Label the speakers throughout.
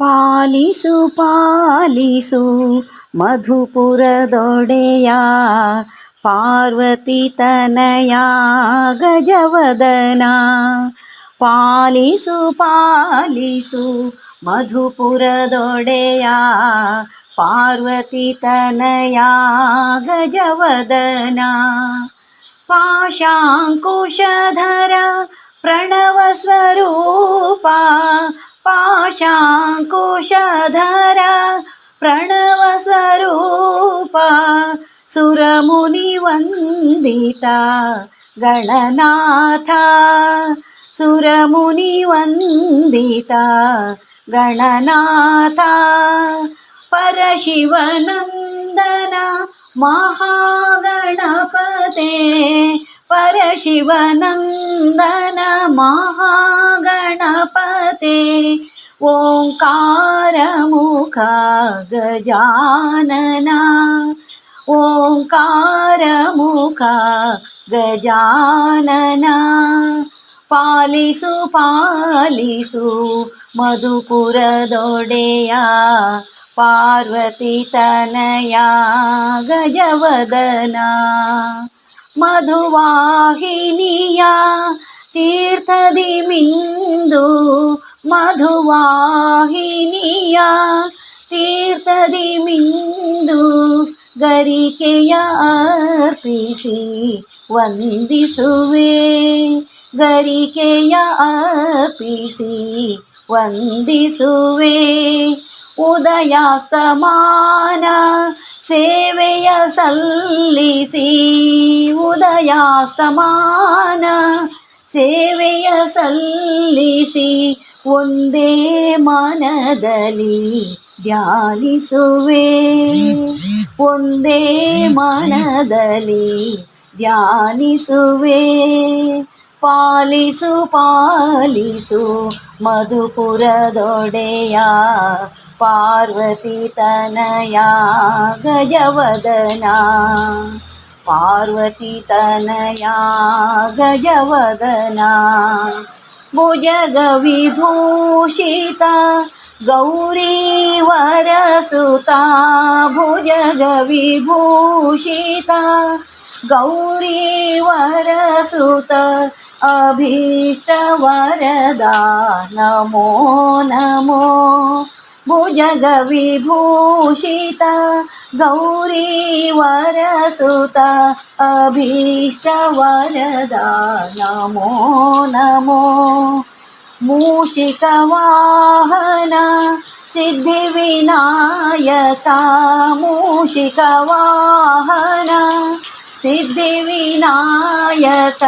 Speaker 1: ಪಾಲಿಸು ಪಾಲಿಸು ಮಧುಪುರ ದೊಡೆಯ ಪಾರ್ವತಿ ತನಯ ಗಜವದನ ಪಾಲಿಸು ಪಾಲಿಸು ಮಧುಪುರ ದೊಡೆಯ ಪಾರ್ವತಿ ತನಯ ಗಜವದನ ಪಾಶಾಂಕುಶಧರ ಪ್ರಣವ शाङ्कुशधरा प्रणवस्वरूपा सुरमुनिवन्दिता गणनाथा सुरमुनिवन्दिता गणनाथा परशिवनन्दना महागणपते परशिवनन्दन महागणपते ಪರಶಿವನಂದನ ಮಹಾಗಣಪತೆ ಪರಶಿವನಂದನ ಮಹಾಗಣಪತೆ ಓಂಕಾರ ಮುಖ ಗಜಾನನ ಓಂಕಾರ ಮುಖ ಗಜಾನನ ಪಾಲಿಸು ಪಾಲಿಸು ಮಧುಪುರದೊಡೆಯ ಪಾರ್ವತಿ ತನಯ ಗಜವದನ ಮಧುವಾಹಿನಿಯ ತೀರ್ಥದಿ ಮಿಂದು ಮಧುವಾಹಿನಿಯ ತೀರ್ಥದಿ ಮಿಂದು ಗರಿಕೆಯ ಅರ್ಪಿಸಿ ವಂದಿಸುವೆ ಗರಿಕೆಯ ಅರ್ಪಿಸಿ ವಂದಿಸುವೆ ಉದಯಾಸ್ತಮಾನ ಸೇವೆಯ ಸಲ್ಲಿಸಿ ಉದಯಾಸ್ತಮಾನ ಸೇವೆಯ ಸಲ್ಲಿಸಿ ಒಂದೇ ಮನದಲ್ಲಿ ಧ್ಯಾನಿಸುವೆ. ಒಂದೇ ಮನದಲ್ಲಿ ಧ್ಯಾನಿಸುವೆ. ಪಾಲಿಸು ಪಾಲಿಸು ಮಧುಪುರದೊಡೆಯ ಪಾರ್ವತಿ ತನಯ ಗಜವದನ. ಪಾರ್ವತಿ ತನಯ ಗಜವದನ. भुज गविभूषिता गौरी वरसुता भुज गविभूषिता गौरी वरसुत अभीष्टवरदा नमो नमो। भुजगविभूषिता गौरीवरसुत अभीष्टवरदा नमो नमो। मूषिकवाहन सिद्धिविनायका मूषिकवाहन सिद्धिविनायक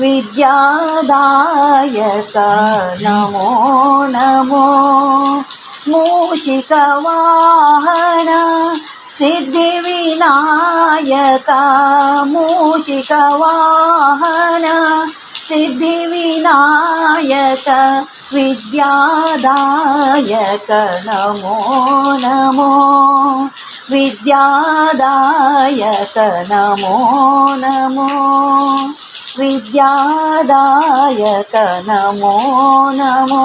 Speaker 1: विद्यादायक नमो नमो। मूषिकवाहन सिद्धिविनायका मूषिकवाहन सिद्धिविनायक विद्यादायक नमो नमो विद्यादायक नमो नमो विद्यादायक नमो नमो